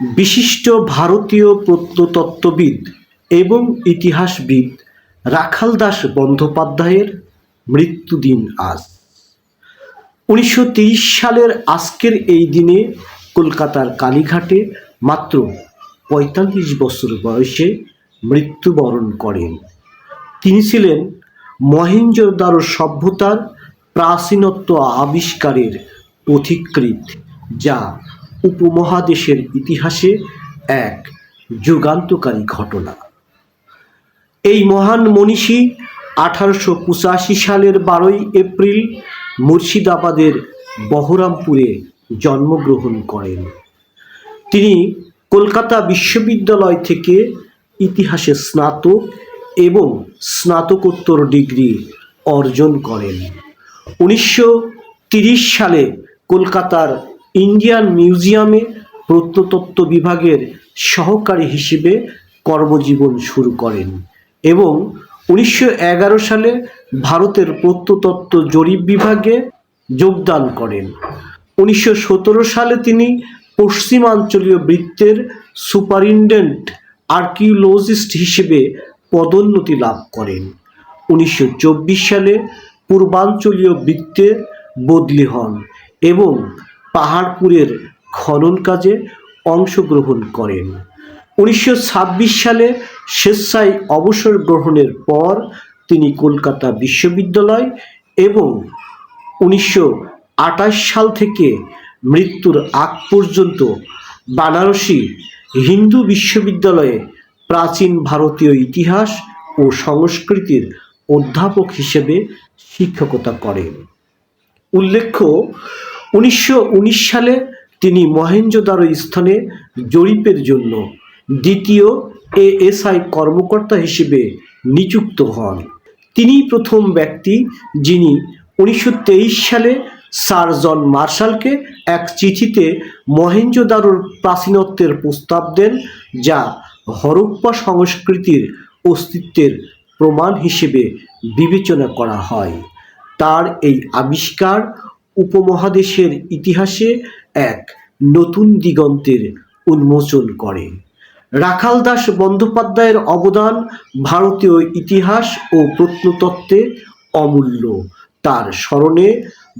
বিশিষ্ট ভারতীয় প্রত্নতত্ত্ববিদ এবং ইতিহাসবিদ রাখাল দাস বন্দ্যোপাধ্যায়ের মৃত্যুদিন আজ। উনিশশো সালের আজকের এই দিনে কলকাতার কালীঘাটে মাত্র পঁয়তাল্লিশ বছর বয়সে মৃত্যুবরণ করেন। তিনি ছিলেন মহেঞ্জোদারো সভ্যতার প্রাচীনত্ব আবিষ্কারের পথিকৃৎ যা উপমহাদেশের ইতিহাসে এক যুগান্তকারী ঘটনা। এই মহান মনীষী আঠারোশো পঁচাশি সালের বারোই এপ্রিল মুর্শিদাবাদের বহরামপুরে জন্মগ্রহণ করেন। তিনি কলকাতা বিশ্ববিদ্যালয় থেকে ইতিহাসে স্নাতক এবং স্নাতকোত্তর ডিগ্রি অর্জন করেন। উনিশশো সালে কলকাতার ইন্ডিয়ান মিউজিয়ামে প্রত্নতত্ত্ব বিভাগের সহকারী হিসেবে কর্মজীবন শুরু করেন এবং উনিশশো এগারো সালে ভারতের প্রত্নতত্ত্ব জরিপ বিভাগে যোগদান করেন। উনিশশো সতেরো সালে তিনি পশ্চিমাঞ্চলীয় বৃত্তের সুপারিনটেন্ডেন্ট আর্কিওলজিস্ট হিসেবে পদোন্নতি লাভ করেন। উনিশশো চব্বিশ সালে পূর্বাঞ্চলীয় বৃত্তে বদলি হন এবং পাহাড়পুরের খনন কাজে অংশগ্রহণ করেন। উনিশশো ছাব্বিশ সালে স্বেচ্ছায় অবসর গ্রহণের পর তিনি কলকাতা বিশ্ববিদ্যালয় এবং উনিশশো আঠাশ সাল থেকে মৃত্যুর আগ পর্যন্ত বানারসি হিন্দু বিশ্ববিদ্যালয়ে প্রাচীন ভারতীয় ইতিহাস ও সংস্কৃতির অধ্যাপক হিসেবে শিক্ষকতা করেন। উল্লেখ্য উনিশশো উনিশ সালে তিনি মহেঞ্জোদারো স্থানে জরিপের জন্য দ্বিতীয় এএসআই কর্মকর্তা হিসেবে নিযুক্ত হন। তিনি প্রথম ব্যক্তি যিনি উনিশশো তেইশ সালে স্যার জন মার্শালকে এক চিঠিতে মহেঞ্জোদারোর প্রাচীনত্বের প্রস্তাব দেন, যা হরপ্পা সংস্কৃতির অস্তিত্বের প্রমাণ হিসেবে বিবেচনা করা হয়। তার এই আবিষ্কার উপমহাদেশের ইতিহাসে এক নতুন দিগন্তের উন্মোচন করে। রাখাল দাস বন্দ্যোপাধ্যায়ের অবদান ভারতীয় ইতিহাস ও প্রত্নতত্ত্বে অমূল্য। তার স্মরণে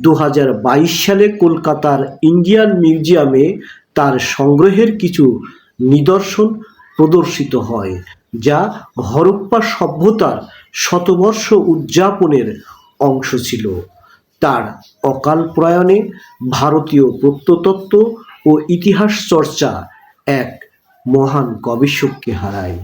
দু হাজার বাইশ সালে কলকাতার ইন্ডিয়ান মিউজিয়ামে তার সংগ্রহের কিছু নিদর্শন প্রদর্শিত হয়, যা হরপ্পা সভ্যতার শতবর্ষ উদযাপনের অংশ ছিল। তার অকাল প্রয়াণে ভারতীয় প্রত্নতত্ত্ব ও ইতিহাস চর্চা এক মহান গবেষককে হারায়।